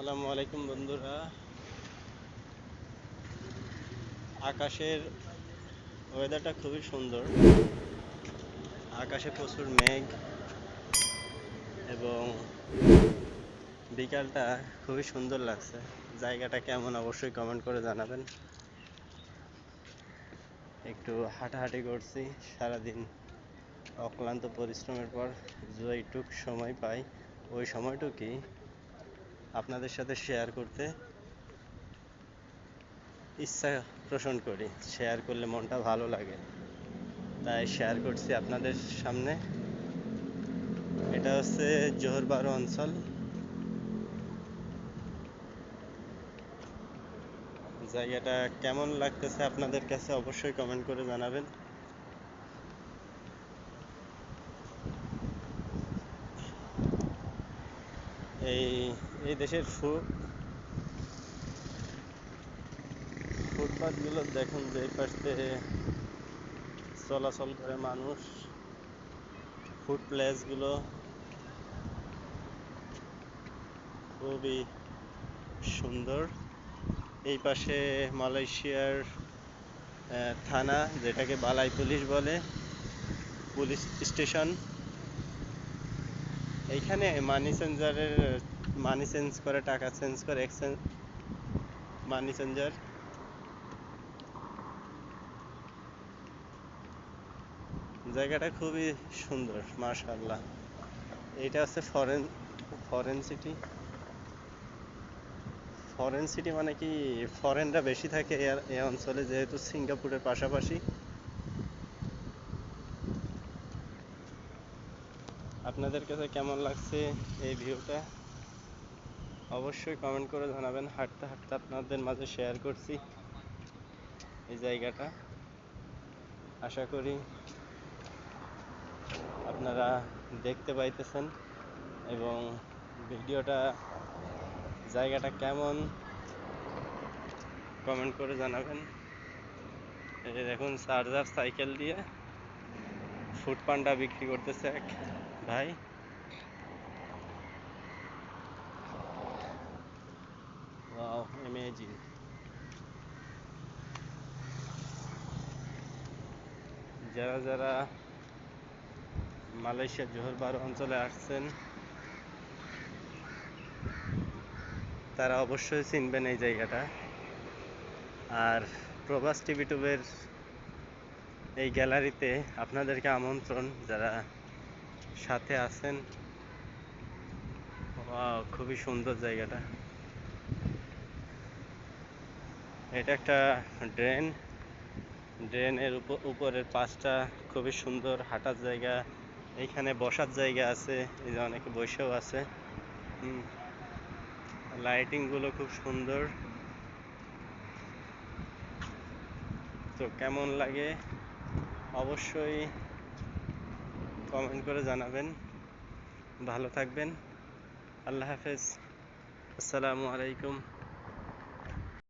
আসসালামু আলাইকুম বন্ধুরা। আকাশের ওয়েদারটা খুবই সুন্দর। আকাশে প্রচুর মেঘ এবং বিকালটা খুবই সুন্দর লাগছে। জায়গাটা কেমন অবশ্যই কমেন্ট করে জানাবেন। একটু হাঁটাহাঁটি করছি, সারাদিন অক্লান্ত পরিশ্রমের পর যেইটুক সময় পাই, ওই সময়টুকুই আপনাদের সাথে শেয়ার করতে ইচ্ছা পোষণ করি। শেয়ার করলে মনটা ভালো লাগে। তাই শেয়ার করছি আপনাদের সামনে। এটা হচ্ছে জোহরবারো অঞ্চল। জায়গাটা কেমন লাগতেছে আপনাদের কাছে অবশ্যই কমেন্ট করে জানাবেন। এই এই দেশের ফু ফুটপাথগুলো দেখুন যে এই পাশ থেকে চলাচল করে মানুষ ফুড প্লেসগুলো খুবই সুন্দর। এই পাশে মালয়েশিয়ার থানা, যেটাকে বালাই পুলিশ বলে, পুলিশ স্টেশন। এইখানে মানি চেঞ্জারের মানি চেঞ্জ করে, টাকা চেঞ্জ করে এক্সচেঞ্জ মানি চেঞ্জার জায়গাটা খুবই সুন্দর, মাশাআল্লাহ। এটা হচ্ছে foreign foreign city foreign city মানে কি ফরেনরা বেশি থাকে এ- অঞ্চলে, যেহেতু সিঙ্গাপুরের পাশাপাশি। আপনাদের কাছে কেমন লাগছে এই ভিউটা অবশ্যই কমেন্ট করে জানাবেন। হাঁটতে হাঁটতে আপনাদের মাঝে শেয়ার করছি এই জায়গাটা। আশা করি আপনারা দেখতে পাইতেছেন এবং ভিডিওটা জায়গাটা কেমন কমেন্ট করে জানাবেন। এই দেখুন চার্জার সাইকেল দিয়ে ফুড পান্ডা বিক্রি করতেছে এক। ভাই? অ্যামেজিং যারা যারা মালয়েশিয়ার জোহরবারো অঞ্চলে আসছেন, তারা অবশ্যই চিনবেন এই জায়গাটা। আর প্রবাস টিভি টুবের এই গ্যালারিতে আপনাদেরকে আমন্ত্রণ যারা সাথে আছেন। খুবই সুন্দর জায়গাটা। এটা একটা ড্রেন। ড্রেনের উপ- উপরের পাশটা খুবই সুন্দর, হাঁটার জায়গা। এইখানে বসার জায়গা আছে, এই যে অনেকে বসেও আছে। হুম লাইটিংগুলো খুব সুন্দর। তো কেমন লাগে? অবশ্যই কমেন্ট করে জানাবেন। ভালো থাকবেন। আল্লাহ হাফেজ। আসসালামু আলাইকুম।